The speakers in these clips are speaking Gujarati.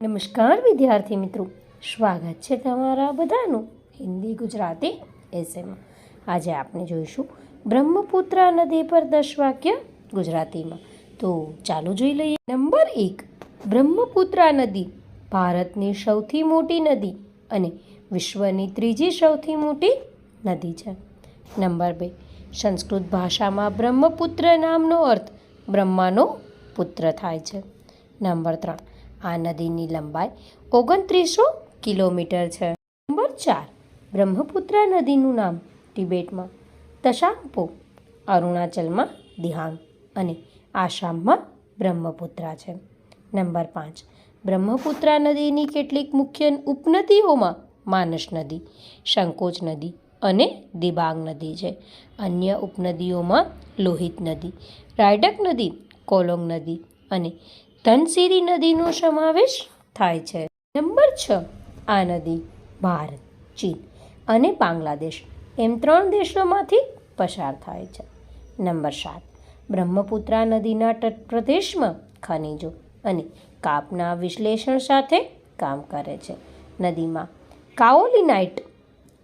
નમસ્કાર વિદ્યાર્થી મિત્રો. સ્વાગત છે તમારા બધાનું હિન્દી ગુજરાતી એસેમાં આજે આપણે જોઈશું બ્રહ્મપુત્રા નદી પર દસ વાક્ય ગુજરાતીમાં. તો ચાલો જોઈ લઈએ. નંબર એક, બ્રહ્મપુત્રા નદી ભારતની સૌથી મોટી નદી અને વિશ્વની ત્રીજી સૌથી મોટી નદી છે. નંબર બે, સંસ્કૃત ભાષામાં બ્રહ્મપુત્ર નામનો અર્થ બ્રહ્માનો પુત્ર થાય છે. નંબર ત્રણ આ નદીની લંબાઈ ઓગણત્રીસો કિલોમીટર છે. નંબર ચાર, બ્રહ્મપુત્રા નદીનું નામ તિબેટમાં, તશાંપો, અરુણાચલમાં દિહાંગ અને આસામમાં બ્રહ્મપુત્રા છે. નંબર પાંચ, બ્રહ્મપુત્રા નદીની કેટલીક મુખ્ય ઉપનદીઓમાં માનસ નદી સંકોચ નદી અને દિબાંગ નદી છે. અન્ય ઉપનદીઓમાં લોહિત નદી, રાયડક નદી, કોલોંગ નદી અને ધનસિરી નદીનો સમાવેશ થાય છે. નંબર છ, આ નદી ભારત, ચીન અને બાંગ્લાદેશ એમ ત્રણ દેશોમાંથી પસાર થાય છે. નંબર સાત, બ્રહ્મપુત્રા નદીના તટ પ્રદેશમાં ખનિજો અને કાપના વિશ્લેષણ સાથે કામ કરે છે. નદીમાં કાઓલિનાઇટ,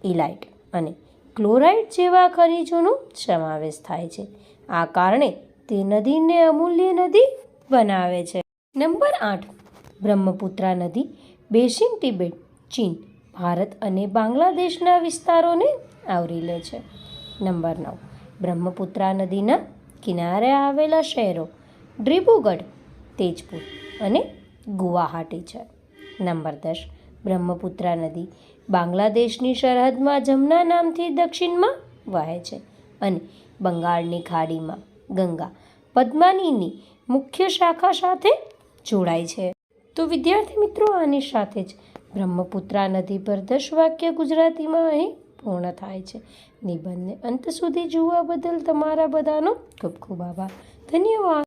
ઇલાઇટ અને ક્લોરાઇડ જેવા ખનિજોનો સમાવેશ થાય છે. આ કારણે તે નદીને અમૂલ્ય નદી બનાવે છે. નંબર આઠ, બ્રહ્મપુત્રા નદી બેસિન તિબેટ, ચીન, ભારત અને બાંગ્લાદેશના વિસ્તારોને આવરી લે છે. નંબર નવ, બ્રહ્મપુત્રા નદીના કિનારે આવેલા શહેરો ડ્રીબુગઢ તેજપુર અને ગુવાહાટી છે. નંબર દસ, બ્રહ્મપુત્રા નદી, બાંગ્લાદેશની સરહદમાં જમના નામથી દક્ષિણમાં વહે છે અને બંગાળની ખાડીમાં ગંગા પદ્માનીની મુખ્ય શાખા સાથે જોડાય છે. તો વિદ્યાર્થી મિત્રો, આની સાથે જ બ્રહ્મપુત્રા નદી પર દસ વાક્ય ગુજરાતીમાં અહીં પૂર્ણ થાય છે. નિબંધને અંત સુધી જોવા બદલ તમારા બધાનો ખૂબ ખૂબ આભાર. ધન્યવાદ.